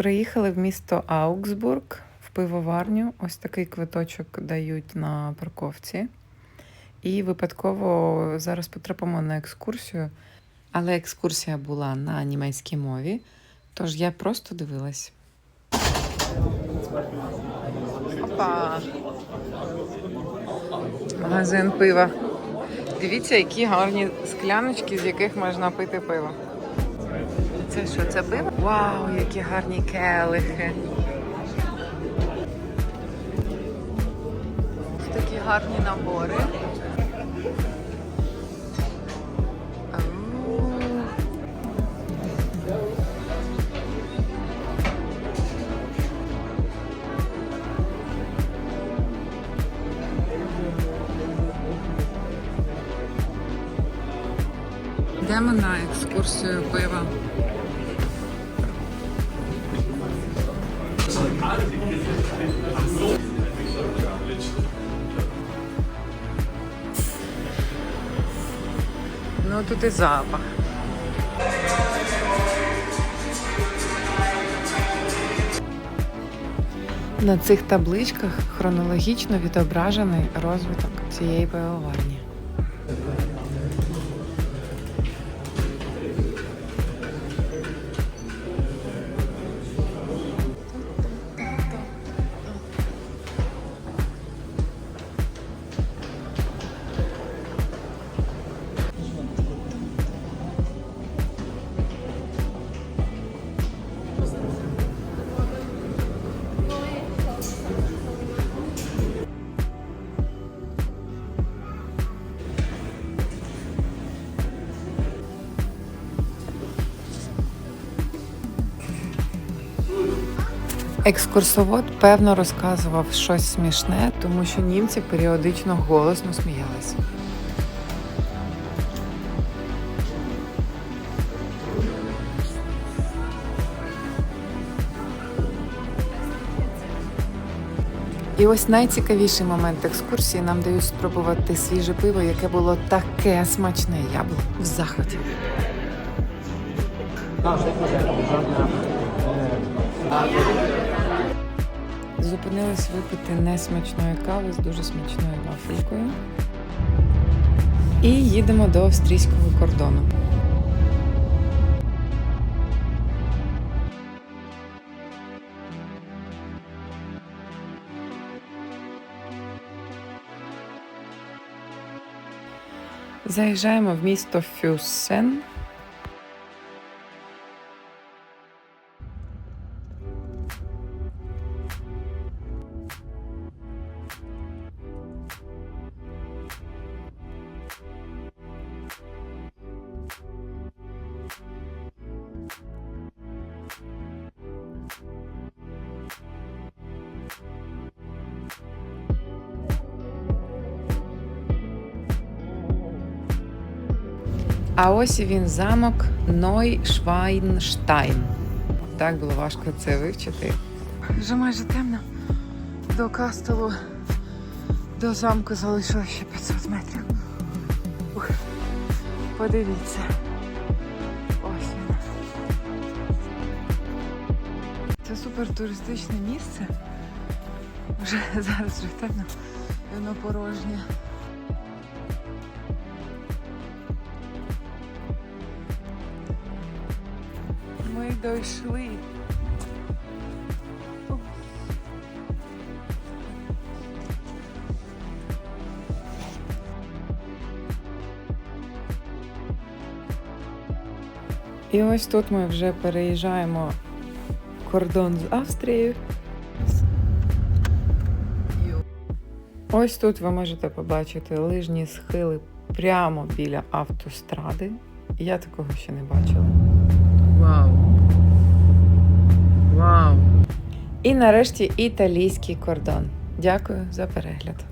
Приїхали в місто Аугсбург в пивоварню. Ось такий квиточок дають на парковці. І випадково зараз потрапимо на екскурсію. Але екскурсія була на німецькій мові, тож я просто дивилась. Магазин пива. Дивіться, які гарні скляночки, з яких можна пити пиво. Це що, це пиво? Вау, які гарні келихи. Такі гарні набори. Йдемо на екскурсію пива. Ну тут і запах. На цих табличках хронологічно відображений розвиток цієї пивоварні. Екскурсовод певно розказував щось смішне, тому що німці періодично голосно сміялися. І ось найцікавіший момент екскурсії нам дають спробувати свіже пиво, яке було таке смачне. Я була в захваті. Зупинились випити несмачної кави з дуже смачною вафелькою. І їдемо до австрійського кордону. Заїжджаємо в місто Фюссен. А ось він замок Нойшвайнштайн. Так було важко це вивчити. Вже майже темно. До кастелу, до замку залишилося ще 500 метрів. Ух. Подивіться. Ось він. Це супер туристичне місце. Вже зараз вже темно, воно порожнє. Ми дійшли. І ось тут ми вже переїжджаємо кордон з Австрією. Ось тут ви можете побачити лижні схили прямо біля автостради. Я такого ще не бачила. Вау! Вау! І нарешті італійський кордон. Дякую за перегляд.